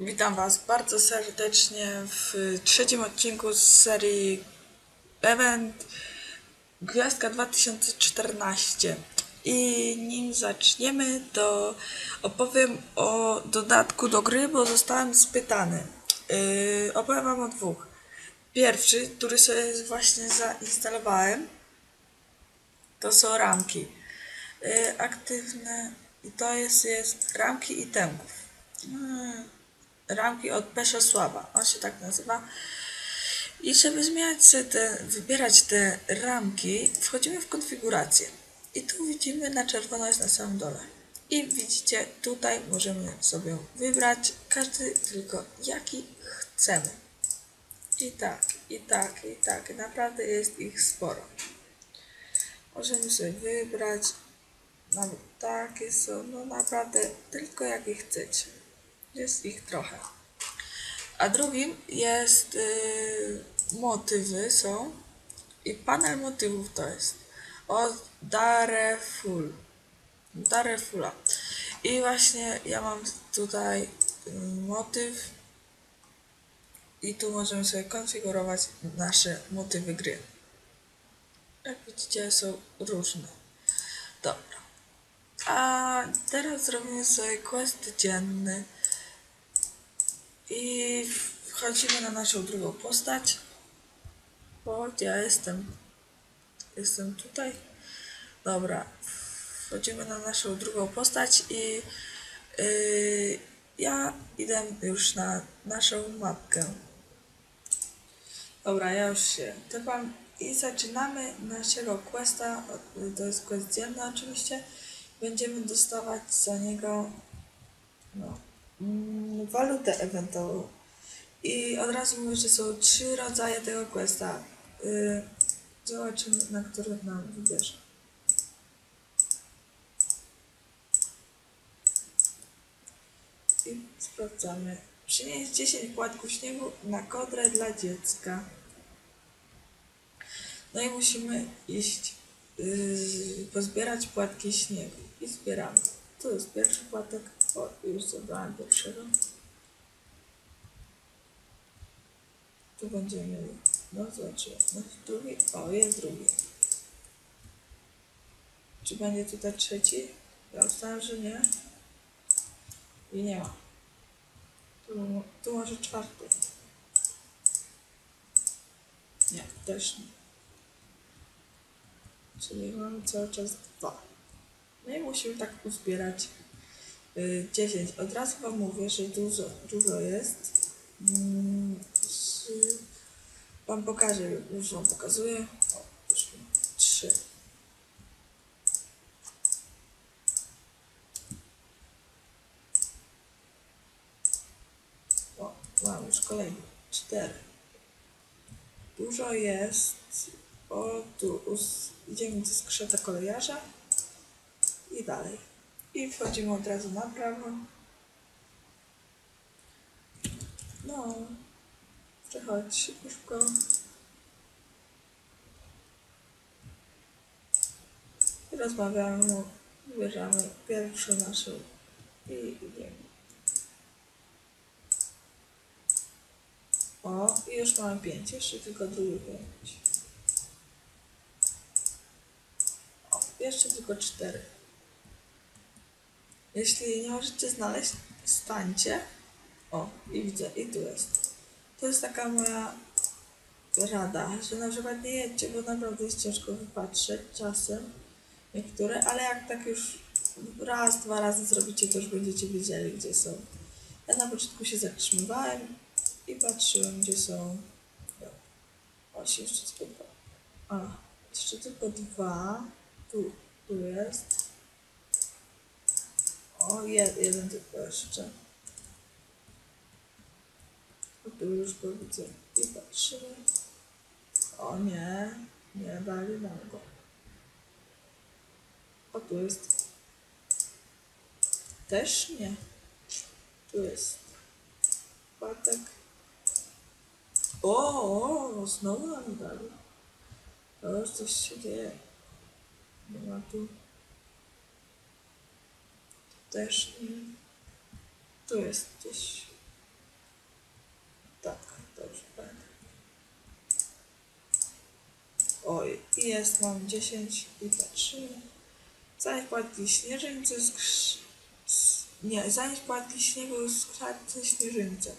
Witam Was bardzo serdecznie w trzecim odcinku z serii Event Gwiazdka 2014. I nim zaczniemy, to opowiem o dodatku do gry, bo zostałem spytany. Yy, opowiem Wam o dwóch. Pierwszy, który sobie właśnie zainstalowałem, to są ramki. Yy, aktywne i to jest, jest ramki i temków. Yy, ramki od Peszosława. On się tak nazywa. I żeby zmieniać te, wybierać te ramki, wchodzimy w konfigurację. I tu widzimy na czerwono jest na samym dole. I widzicie, tutaj możemy sobie wybrać każdy tylko jaki chcemy. I tak, i tak, i tak. Naprawdę jest ich sporo. Możemy sobie wybrać. Nawet takie są, no naprawdę tylko jakie chcecie. Jest ich trochę. A drugim jest yy, motywy są i panel motywów to jest od Dareful. Darefula. I właśnie ja mam tutaj y, motyw i tu możemy sobie konfigurować nasze motywy gry. Jak widzicie są różne. Dobra. A teraz zrobimy sobie quest dzienny. I wchodzimy na naszą drugą postać. Bo ja jestem. Jestem tutaj. Dobra. Wchodzimy na naszą drugą postać i yy, ja idę już na naszą mapkę. Dobra, ja już się tepam i zaczynamy naszego questa. To jest quest dzienny oczywiście. Będziemy dostawać za niego no, walutę eventową. I od razu mówię, że są trzy rodzaje tego questa. Yy, zobaczymy, na który nam wybierze. I sprawdzamy. Przynieść 10 płatków śniegu na kodrę dla dziecka. No i musimy iść yy, pozbierać płatki śniegu. I zbieramy. Tu jest pierwszy płatek. O, już zebrałem pierwszego. Tu będziemy mieli. No zobaczymy. No, drugi. O, jest drugi. Czy będzie tutaj trzeci? Ja ustałem, że nie. I nie ma. Tu, tu może czwarty. Nie, też nie. Czyli mamy cały czas dwa. No i musimy tak uzbierać 10. Od razu Wam mówię, że dużo, dużo jest. Mm, wam pokażę, już Wam pokazuję. O, już trzy. O, mam już kolejny. Cztery. Dużo jest. O, tu us, idziemy do skrzata kolejarza i dalej. I wchodzimy od razu na prawo. No, przechodź szybko. Rozmawiamy, wybierzemy pierwszą naszą i idziemy. O, i już mamy pięć, jeszcze tylko drugi pięć. O, jeszcze tylko cztery. Jeśli nie możecie znaleźć, stańcie. O, i widzę, i tu jest. To jest taka moja rada, że na przykład nie jedźcie, bo naprawdę jest ciężko wypatrzeć czasem niektóre, ale jak tak już raz, dwa razy zrobicie, to już będziecie wiedzieli, gdzie są. Ja na początku się zatrzymywałem i patrzyłem, gdzie są. Się jeszcze tylko dwa. A, jeszcze tylko dwa. Tu, tu jest. O, jed, jeden tylko jeszcze. Tu już go widzę. I patrzymy. O nie, nie dali nam go. O, tu jest. Też nie. Tu jest. Patek. O, o, znowu nam dali. O, już coś się dzieje. Nie ma tu. Też nie. Tu jest gdzieś. Tak, dobrze pamiętam. Oj, i jest, mam 10 i patrzymy. Zanieś płatki śnieżyńcy z Nie, zanieś płatki śniegu z kratce śnieżyńce.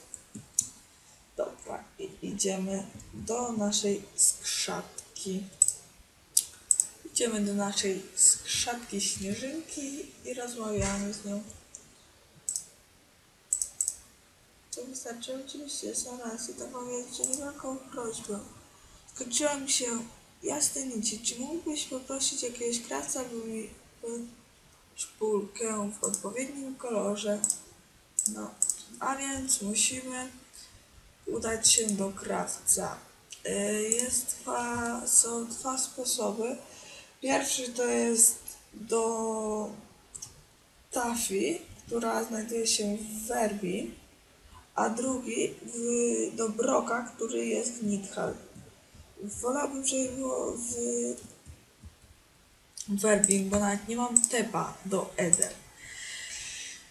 Dobra, i idziemy do naszej skrzatki. Idziemy do naszej skrzatki śnieżynki i rozmawiamy z nią. To wystarczy oczywiście zaraz i to powiedz, że wielką prośbę. Skończyła mi się jasne nici. Czy mógłbyś poprosić jakiegoś krawca, by mi szpulkę w odpowiednim kolorze? No, a więc musimy udać się do krawca. Y, Jest dwa, są dwa sposoby. Pierwszy to jest do Taffy, która znajduje się w Werbi, a drugi w, do Broka, który jest w Nidhal. Wolałbym, żeby było w Werbing, bo nawet nie mam tepa do Eden.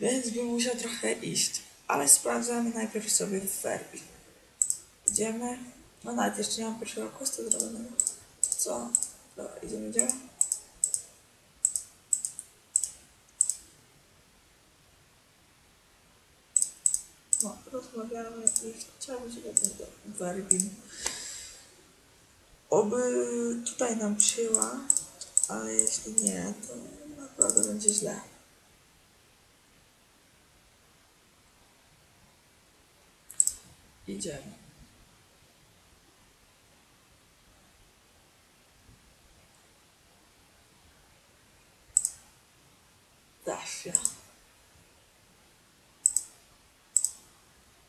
Więc bym musiał trochę iść. Ale sprawdzamy najpierw sobie w Werbing. Idziemy. No nawet jeszcze nie mam pierwszego questa zrobionego. Co? Dobra, idziemy, idziemy. No, rozmawiamy i chciałbym się potem do Werbin. Oby tutaj nam przyjęła, ale jeśli nie, to naprawdę będzie źle. Idziemy.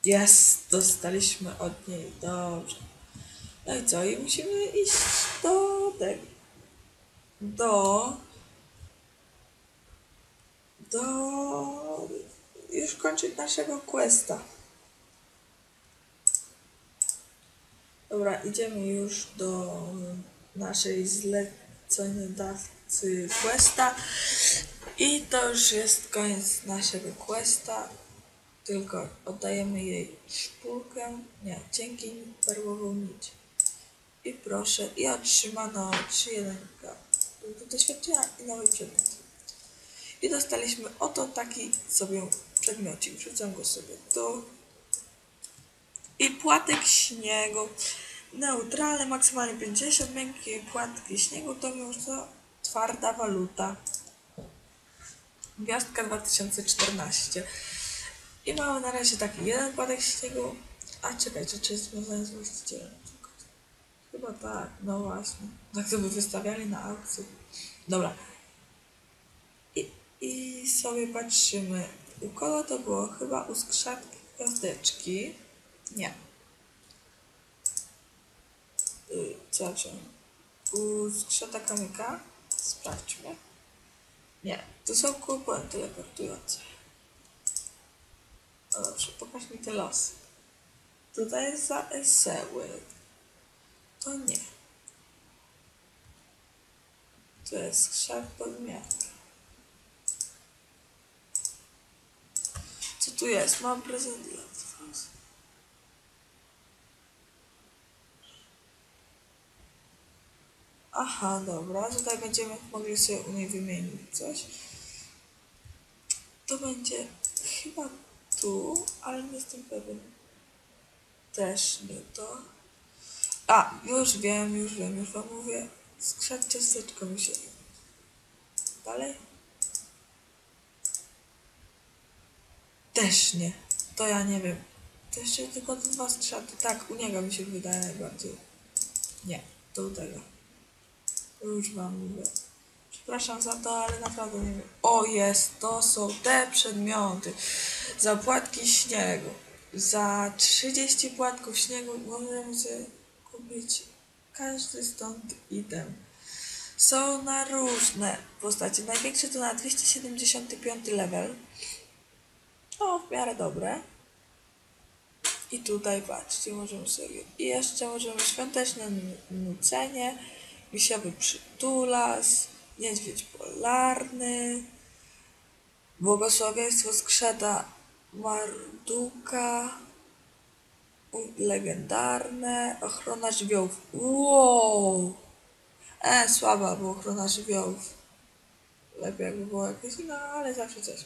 Jest, dostaliśmy od niej, dobrze. No i co? I musimy iść do tego. Do. Do. Już kończyć naszego questa. Dobra, idziemy już do naszej zleceniodawcy questa. I to już jest koniec naszego questa. Tylko oddajemy jej szpulkę, nie, dzięki perłową nić. I proszę, i otrzymano 3-1 do doświadczenia i nowy przedmiot. I dostaliśmy oto taki sobie przedmiocik. Wrzucam go sobie tu. I płatek śniegu. Neutralny, maksymalnie 50. Miękkie płatki śniegu to już to twarda waluta. Gwiazdka 2014. I mamy na razie taki jeden płatek śniegu. A czekajcie, czy jest związany z właścicielem? Chyba tak, no właśnie. Tak by wystawiali na aukcji. Dobra. I, I sobie patrzymy. U kogo to było? Chyba u skrzatki gwiazdeczki. Nie. Y, Co czy? U skrzata kamyka? Sprawdźmy. Nie, to są kupony teleportujące. No dobrze, pokaż mi te losy. Tutaj jest za eseły. To nie. To jest szaf podmiatka. Co tu jest? Mam prezent dla was. Aha, dobra. Tutaj będziemy mogli sobie u niej wymienić coś. To będzie chyba tu, ale nie jestem pewien. Też nie to. A, już wiem, już wiem, już wam mówię. Skrzat ciasteczko mi się. Dalej? Też nie. To ja nie wiem. To jeszcze tylko dwa skrzaty. Tak, u niego mi się wydaje najbardziej. Nie, to u tego. Już wam mówię. Przepraszam za to, ale naprawdę nie wiem. O, jest, to są te przedmioty. Za płatki śniegu. Za 30 płatków śniegu możemy kupić każdy stąd item. Są na różne postacie. Największy to na 275 level. O, w miarę dobre. I tutaj patrzcie, możemy sobie. I jeszcze możemy świąteczne nu- nucenie, misiowy przytulas, niedźwiedź polarny, błogosławieństwo skrzata Marduka, Legendarne. Ochrona żywiołów. Wow! E, słaba, bo ochrona żywiołów. Lepiej jakby było jakieś, no ale zawsze coś.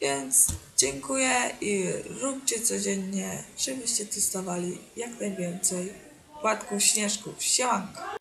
Więc dziękuję i róbcie codziennie, żebyście testowali jak najwięcej płatków śnieżków. Siemanko!